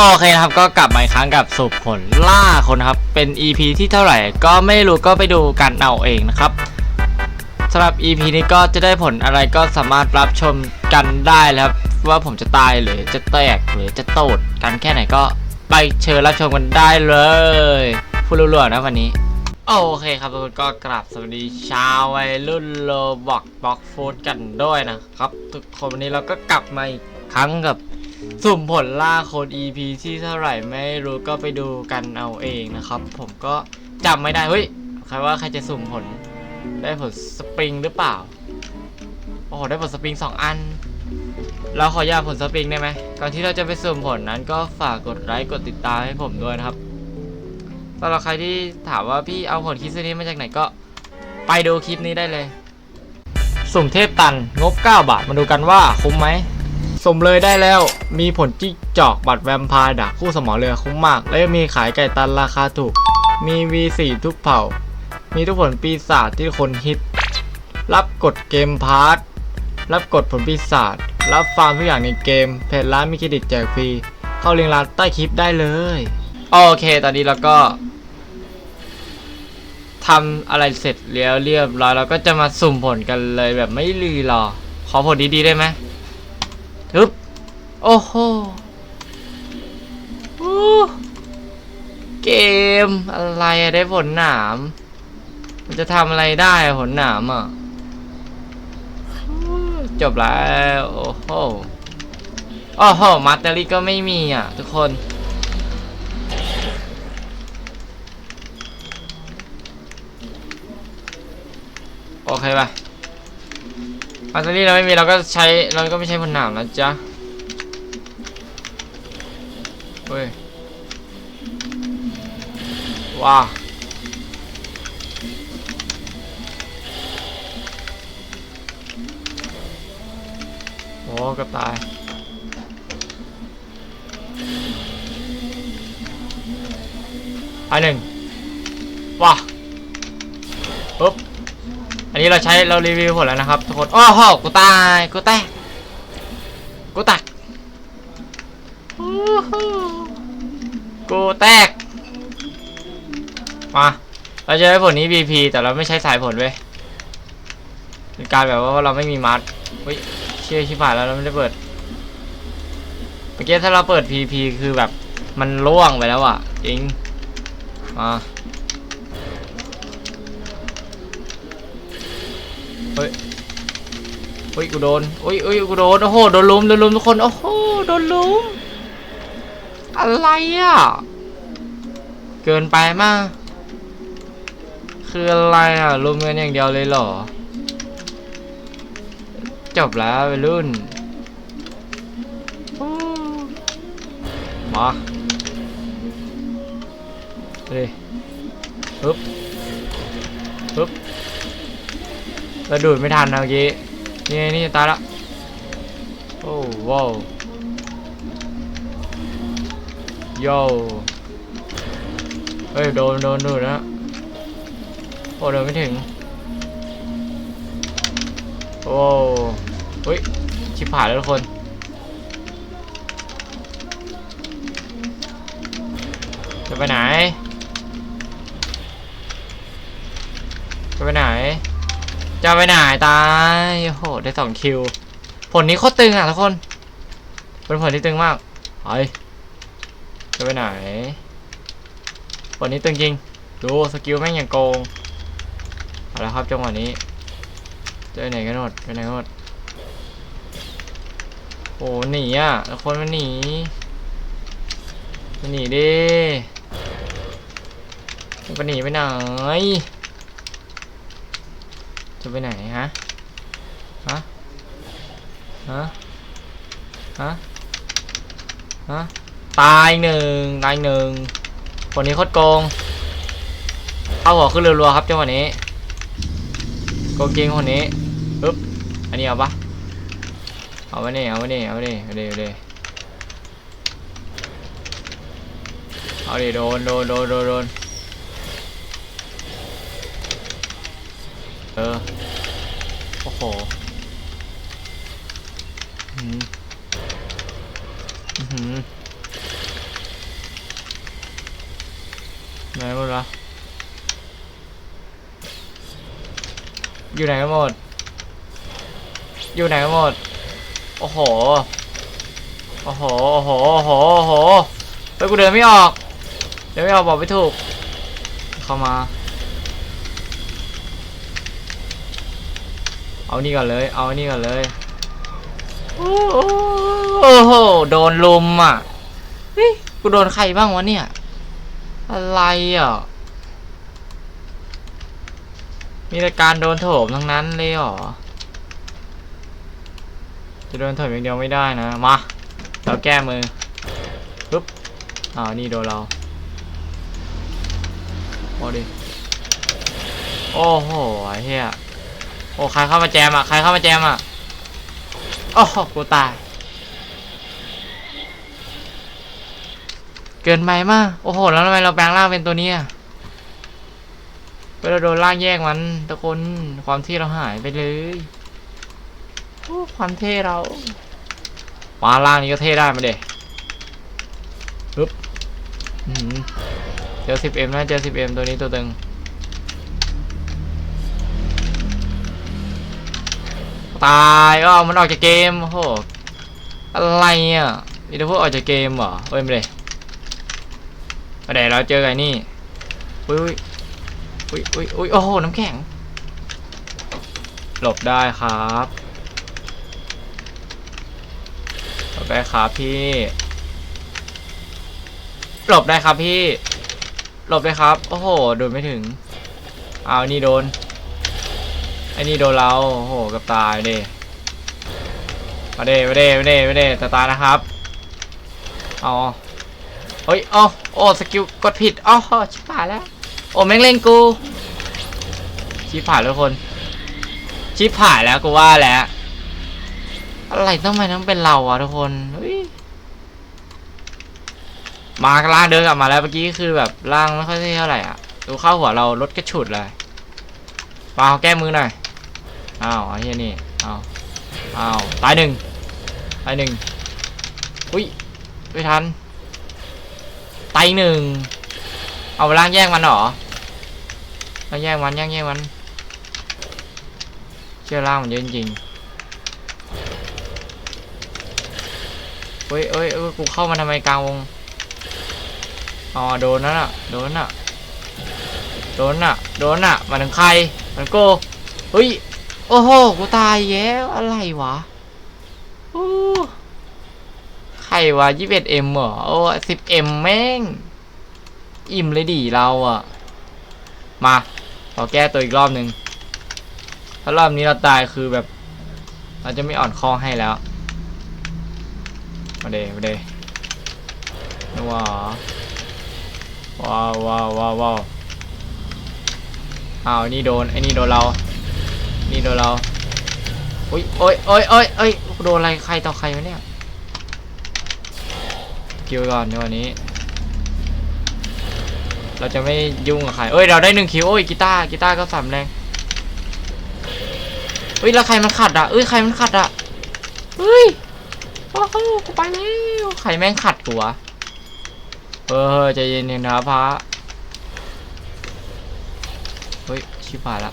โอเคนะครับก็กลับมาอีกครั้งกับสุผลล่าคนครับ เป็น EP ที่เท่าไหร่ ก็ไม่รู้ก็ไปดูกันเอาเองนะครับสำหรับ EP นี้ก็จะได้ผลอะไรก็สามารถรับชมกันได้แล้วครับว่าผมจะตายหรือจะแตกหรือจะโตดกันแค่ไหนก็ไปเชิญรับชมกันได้เลยพูดรัวๆนะวันนี้โอเคครับทุกคนก็กราบสวัสดีชาววัยรุ่นโลบอกบ็อกฟูดกันด้วยนะครับ ทุกคนวันนี้เราก็กลับมาอีกครั้งกับ สุ่มผลล่าโคน EP ที่เท่าไหร่ไม่รู้ก็ไปดูกันเอาเองนะครับ ผมก็จำไม่ได้ เฮ้ย ใครว่าใครจะสุ่มผล ได้ผลสปริงหรือเปล่า โอ้โห ได้ผลสปริงสองอัน เราขอยาผลสปริงได้ไหม ก่อนที่เราจะไปสุ่มผลนั้นก็ฝากกดไลค์กดติดตามให้ผมด้วยนะครับสำหรับใครที่ถามว่าพี่เอาผลคิดนี้มาจากไหนก็ไปดูคลิปนี้ได้เลย สุ่มเทพตันงบ 9 บาท มาดูกันว่าคุ้มไหม สมเลยได้แล้ว มีผลจิ้งจอกบัตรแวมพร์ดักคู่สมอเรือคุ้มมาก และมีขายไก่ตันราคาถูก มี V4 ทุกเผ่า มีทุกผลปีศาจที่คนฮิต รับกดเกมพาร์ทรับกดผลปีศาจ รับฟาร์มทุกอย่างในเกม เพจร้านมีเครดิตแจกฟรี เข้าลิงก์ร้านใต้คลิปได้เลย โอเค ตอนนี้เราก็ทำอะไรเสร็จแล้วเรียบร้อยเราก็จะมาสุ่มผลกันเลยแบบไม่รีรอ ขอผลดีๆได้ไหม ฮึบโอ้โหอู้เกมอะไรได้ผลหนาม มันจะทำอะไรได้ผลหนามอะ จบแล้ว โอ้โหโอ้โหมาสเตอรี่ก็ไม่มีอะ ทุกคนโอเคป่ะ มาสเตอรี่เราไม่มีเราก็ใช้เราก็ไม่ใช้ผลหนามนะจ๊ะเฮ้ยว้าวโอ้กับตายอันหนึ่งว้า นนี้เราใช้เรารีวิวผลแล้วนะครับทุกคนโอ้โหกูตายกูแตกกูแตกอู้หูกูแตกมาเราจะได้ผลนี้ BP แต่เราไม่ใช้สายผลเว้ยเป็นการแบบว่าเราไม่มีมัดเฮ้ยเชื่อชิบหายแล้วเราไม่ได้เปิดเมื่อกี้ถ้าเราเปิด PP คือแบบมันล่วงไปแล้วอะจริงมา เฮ้ยเฮ้ยกูโดนเฮ้ยเฮ้ยกูโดนโอ้โหโดนลุมโดนลุมทุกคนโอ้โหโดนลุมอะไรอะเกินไปมากคืออะไรอะลุมกันอย่างเดียวเลยเหรอจบแล้ววัยรุ่นมาเฮ้ยปึ๊บ เราดูดไม่ทันนะเมื่อกี้ นี่นี่ตายละ โอ้ว้าวโย่เฮ้ยโดนโดนดูดนะโอ้เดินไม่ถึง โอ้เฮ้ย ชิบหายแล้วทุกคน จะไปไหน จะไปไหน จะไปไหนตายโอ้โหได้สองคิว ผลนี้โคตรตึงอะทุกคน เป็นผลที่ตึงมากเฮ้ยจะไปไหน ผลนี้ตึงจริง ดูสกิลแม่งอย่างโกง เอาละครับจังหวะนี้จะไปไหนกันหมดไปไหนกันหมดโอ้หนีอะแล้วคนมันหนีมันหนีดิมันหนีไปไหน จะไปไหนฮะ ฮะ ฮะ ฮะ ฮะ ตายหนึ่งตายหนึ่งคนนี้โคตรโกงเข้าหัวขึ้นรัวๆครับจังหวะนี้ โกงจริงคนนี้ปึ๊บ อันนี้เอาปะเอาไปนี่เอาไปนี่เอาไปนี่เอาดิเอาดิเอาดิโดนโดนโดนโดนโดนเออ โอไหนหมดละอยู่ไหนกันหมด อยู่ไหนกันหมด โอ้โห โอ้โห โอ้โห โอ้โห โอ้โหเฮ้กูเดินไม่ออก เดินไม่ออกบอกไม่ถูก เข้ามา เอานี่ก่อนเลย เอานี่ก่อนเลย โอ้โห โดนลุมอะ เฮ้ย กูโดนใครบ้างวะเนี่ย อะไรอะ มีแต่การโดนโถมทั้งนั้นเลยเหรอ จะโดนโถมอย่างเดียวไม่ได้นะ มา เราแก้มือปึ๊บอ้าวนี่โดนเราโอ้ดิ โอ้โหไอ้เฮีย โอ้ใครเข้ามาแจมอะใครเข้ามาแจมอะโอ้โหกูตาย เกินไปมากโอ้โห แล้วทำไมเราแปลงร่างเป็นตัวนี้ยเวลาโดนล่างแยกมันทุกคนความที่เราหายไปเลยโอ้ความเท่เรามาล่างนี้ก็เท่ได้มาเด็ปึ๊บอื้อหือเจอ 10m นะเจอ 10m ตัวนี้ตัวตึง ตายก็มันออกจากเกมโอ้โหอะไรอะมีแต่พวกออกจากเกมเหรอเอ้ยไม่ได้ไม่ได้เราเจอไงนี่อุ้ยอุ้ยอุ้ยอุ้ยโอ้โหน้ำแข็ง หลบได้ครับหลบได้ครับพี่ หลบได้ครับพี่ หลบได้ครับ โอ้โหโดนไม่ถึงเอานี่โดน อ้นี่โดนเราโอ้โหกับตายเด้มาเด้มาเด้มาเด้มาเด้ตาตายนะครับเอาเฮ้ยอ๋อโอ้สกิลกดผิดอ๋อชิบหายแล้วโอ้แม่งเล่นกูชิบหายแล้วทุกคนชิบหายแล้วกูว่าแล้วอะไรต้องมาต้องเป็นเราอะทุกคนมาล่างเดินกลับมาแล้วเมื่อกี้คือแบบล่างไม่ค่อยเท่าไหร่อะดูเข้าหัวเรารถกระฉุดเลยมาเอาแก้มือหน่อย อ้าวไอ้เหี้ยนี่อ้าวอ้าวตายหนึ่งตายหนึ่งอุ้ยไม่ทันตายหนึ่งเอาล้างแยกมันเหรอล้างแยกมันแยกแยกมันเชื่อล่างมันเยอะจริงเฮ้ยเอ้ยเอ้ยกูเข้ามาทำไมกลางวงอ๋อโดนนั่นอะโดนน่ะโดนน่ะโดนน่ะมาถึงใครมันโกเฮ้ย โอ้โห กูตายแล้วอะไรวะใครวะยี่สิบเอ็มเหรอ โอ้สิบเอ็มแม่ง อิ่มเลยดิเราอะมาขอแก้ตัวอีกรอบหนึ่งถ้ารอบนี้เราตายคือแบบ เราจะไม่อ่อนคอให้แล้ว มาเดมาเดนัวว้าวว้าวว้าวว้าวอ้าวนี่โดนไอ้นี่โดนเรา นี่โดนเราอุ้ยโอ้ยโอ้ยโอ้ยโอ้ยโดนอะไรใครต่อใครวะเนี่ยคิวก่อนในวันนี้ เราจะไม่ยุ่งกับใครเอ้ยเราได้หนึ่งคิวโอ้ยกีตาร์กีตาร์ก็สามแรงเฮ้ยแล้วใครมันขัดอะเอ้ยใครมันขัดอะเฮ้ยโอ้โหกูไปแล้วใครแม่งขัดกูวะเออใจเย็นๆนะพระเฮ้ยชิบหายละ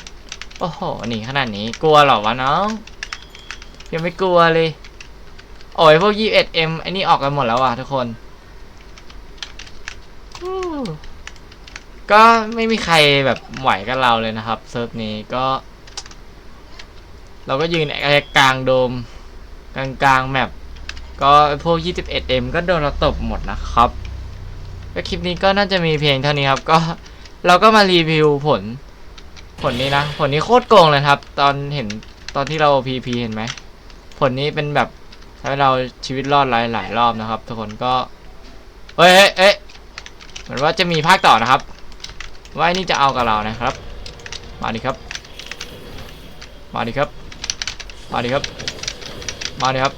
โอ้โหหนีขนาดนี้กลัวหรอวะน้อง ยังไม่กลัวเลย โอ้ยพวก 21M ไอ้นี่ออกกันหมดแล้วอะทุกคนก็ไม่มีใครแบบไหวกับเราเลยนะครับเซิร์ฟนี้ก็ เราก็ยืนกลางโดม กลางกลางแมปก็พวก 21M ก็โดนเราตบหมดนะครับก็คลิปนี้ก็น่าจะมีเพียงเท่านี้ครับ ก็เราก็มารีวิวผล ผลนี้นะ ผลนี้โคตรโกงเลยครับ ตอนเห็นตอนที่เรา PP เห็นไหม ผลนี้เป็นแบบทำให้เราชีวิตรอดหลายหลายรอบนะครับ ทุกคนก็ เอ้ยเอ้ยเหมือนว่าจะมีภาคต่อนะครับ ว่านี่จะเอากับเรานะครับ มาดิครับ มาดิครับ มาดิครับ มาดิครับ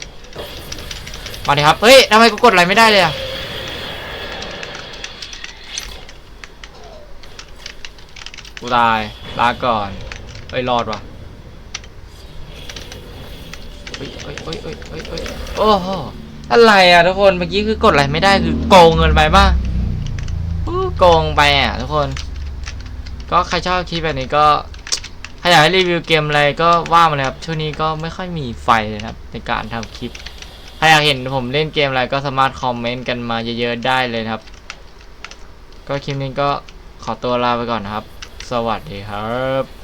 มาดิครับ เฮ้ยทำไมกูกดอะไรไม่ได้เลยอะ กูตายลาก่อนเฮ้ยรอดว่ะเฮ้ยเฮ้ยเฮ้ยเฮ้ยเฮ้ยเฮ้ยโอ้โหอะไรอะทุกคนเมื่อกี้คือกดอะไรไม่ได้คือโกงเงินไปป่ะอู้โกงไปอะทุกคน ก็ใครชอบคลิปแบบนี้ก็ใครอยากให้รีวิวเกมอะไรก็ว่ามาเลยครับช่วงนี้ก็ไม่ค่อยมีไฟเลยครับ ในการทำคลิปใครอยากเห็นผมเล่นเกมอะไรก็สามารถคอมเมนต์กันมาเยอะๆได้เลยครับ ก็คลิปนี้ก็ขอตัวลาไปก่อนนะครับ สวัสดีครับ